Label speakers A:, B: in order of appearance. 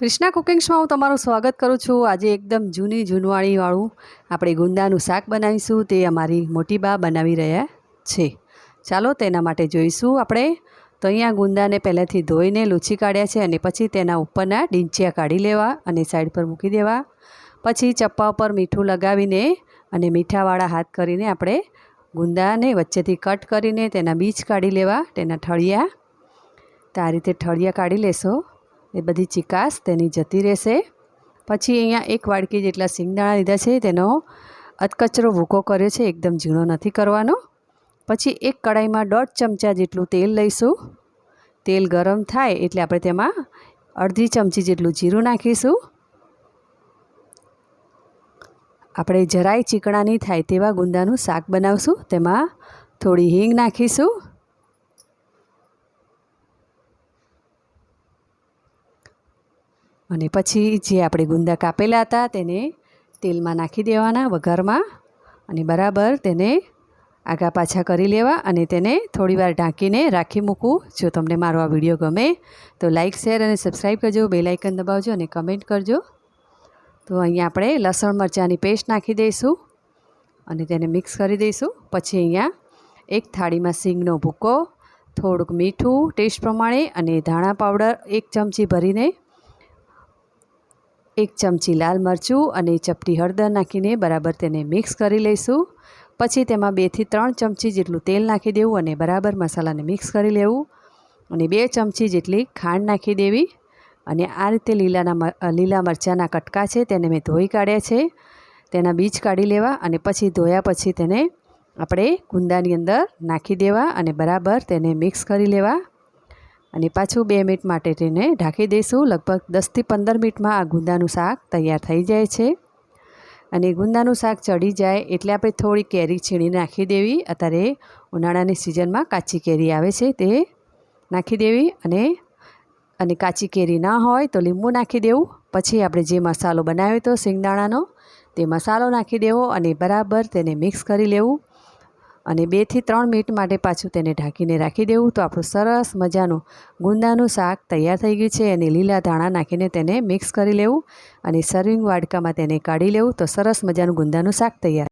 A: ક્રિષ્ના કુકિંગ્સમાં હું તમારું સ્વાગત કરું છું. આજે એકદમ જૂની જૂનવાણીવાળું આપણે ગુંદાનું શાક બનાવીશું. તે અમારી મોટી બા બનાવી રહ્યા છે. ચાલો તેના માટે જોઈશું આપણે. તો અહીંયા ગુંદાને પહેલાંથી ધોઈને લૂછી કાઢ્યા છે અને પછી તેના ઉપરના ડીંચિયા કાઢી લેવા અને સાઈડ પર મૂકી દેવા. પછી ચપ્પા ઉપર મીઠું લગાવીને અને મીઠાવાળા હાથ કરીને આપણે ગુંદાને વચ્ચેથી કટ કરીને તેના બીજ કાઢી લેવા, તેના ઠળિયા. તો આ રીતે ઠળિયા કાઢી લેશો. એ બધી ચિકાસ તેની જતી રહેશે. પછી અહીંયા એક વાડકી જેટલા સિંગદાણા લીધા છે, તેનો અધકચરો ભૂકો કર્યો છે, એકદમ ઝીણો નથી કરવાનો. પછી એક કડાઈમાં દોઢ ચમચા જેટલું તેલ લઈશું. તેલ ગરમ થાય એટલે આપણે તેમાં અડધી ચમચી જેટલું જીરું નાખીશું. આપણે જરાય ચીકણા નહીં થાય તેવા ગુંદાનું શાક બનાવશું. તેમાં થોડી હિંગ નાખીશું. અને પછી જે આપણે ગુંદા કાપેલા હતા તેને તેલમાં નાખી દેવાના વઘારમાં અને બરાબર તેને આગા પાછા કરી લેવા અને તેને થોડીવાર ઢાંકીને રાખી મૂકવું. જો તમને મારો આ વીડિયો ગમે તો લાઇક શેર અને સબસ્ક્રાઈબ કરજો. બે લાઇકન દબાવજો અને કમેન્ટ કરજો. તો અહીંયા આપણે લસણ, મરચાંની પેસ્ટ નાખી દઈશું અને તેને મિક્સ કરી દઈશું. પછી અહીંયા એક થાળીમાં સિંગનો ભૂકો, થોડુંક મીઠું ટેસ્ટ પ્રમાણે અને ધાણા પાવડર એક ચમચી ભરીને એક ચમચી લાલ મરચું અને ચપટી હળદર નાખીને બરાબર તેને મિક્સ કરી લઈશું. પછી તેમાં બેથી ત્રણ ચમચી જેટલું તેલ નાખી દેવું અને બરાબર મસાલાને મિક્સ કરી લેવું. અને બે ચમચી જેટલી ખાંડ નાખી દેવી. અને આ રીતે લીલાના લીલા મરચાંના કટકા છે તેને મેં ધોઈ કાઢ્યા છે. તેના બીજ કાઢી લેવા અને પછી ધોયા પછી તેને આપણે કુંદાની અંદર નાખી દેવા અને બરાબર તેને મિક્સ કરી લેવા. અને પાછું બે મિનિટ માટે તેને ઢાંકી દઈશું. લગભગ દસથી પંદર મિનિટમાં આ ગુંદાનું શાક તૈયાર થઈ જાય છે. અને ગુંદાનું શાક ચડી જાય એટલે આપણે થોડી કેરી છીણી નાખી દેવી. અત્યારે ઉનાળાની સિઝનમાં કાચી કેરી આવે છે તે નાખી દેવી અને અને કાચી કેરી ના હોય તો લીંબુ નાખી દેવું. પછી આપણે જે મસાલો બનાવ્યો હતો સિંગદાણાનો તે મસાલો નાખી દેવો અને બરાબર તેને મિક્સ કરી લેવું. અને બેથી ત્રણ મિનિટ માટે પાછું તેને ઢાંકીને રાખી દેવું. તો આપણું સરસ મજાનું ગુંદાનું શાક તૈયાર થઈ ગયું છે. અને લીલા ધાણા નાખીને તેને મિક્સ કરી લેવું અને સર્વિંગ વાડકામાં તેને કાઢી લેવું. તો સરસ મજાનું ગુંદાનું શાક તૈયાર